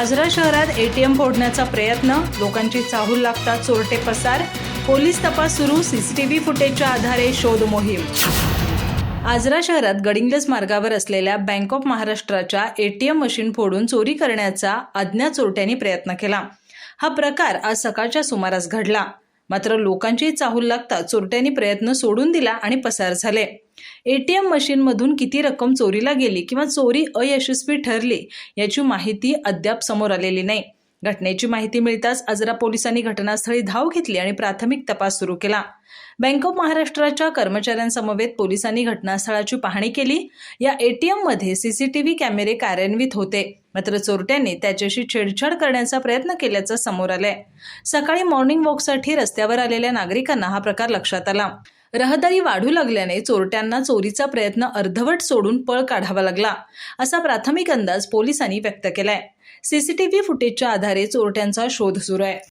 आजरा शहरात एटीएम फोडण्याचा प्रयत्न लोकांची चाहूल लागता चोरटे पसार पोलीस तपास सुरू सीसीटीव्ही फुटेजच्या आधारे शोध मोहीम. आजरा शहरात गडिंगलेस मार्गावर असलेल्या बँक ऑफ महाराष्ट्राच्या एटीएम मशीन फोडून चोरी करण्याचा अज्ञात चोरट्यांनी प्रयत्न केला. हा प्रकार आज सकाळच्या सुमारास घडला. मात्र लोकांची चाहूल लागता चोरट्यांनी प्रयत्न सोडून दिला आणि पसार झाले. एटीएम मशीनमधून किती रक्कम चोरीला गेली किंवा चोरी अयशस्वी ठरली याची माहिती अद्याप समोर आलेली नाही. घटनेची माहिती मिळताच आजरा पोलिसांनी घटनास्थळी धाव घेतली आणि प्राथमिक तपास सुरू केला. बँक ऑफ महाराष्ट्राच्या कर्मचाऱ्यांसमवेत पोलिसांनी घटनास्थळाची पाहणी केली. या एटीएममध्ये सीसीटीव्ही कॅमेरे कार्यान्वित होते. मात्र चोरट्यांनी त्याच्याशी छेडछाड करण्याचा प्रयत्न केल्याचं समोर आलंय. सकाळी मॉर्निंग वॉकसाठी रस्त्यावर आलेल्या नागरिकांना हा प्रकार लक्षात आला. रहदारी वाढू लागल्याने चोरट्यांना चोरीचा प्रयत्न अर्धवट सोडून पळ काढावा लागला असा प्राथमिक अंदाज पोलिसांनी व्यक्त केलाय. सीसीटीव्ही फुटेजच्या आधारे चोरट्यांचा शोध सुरू आहे.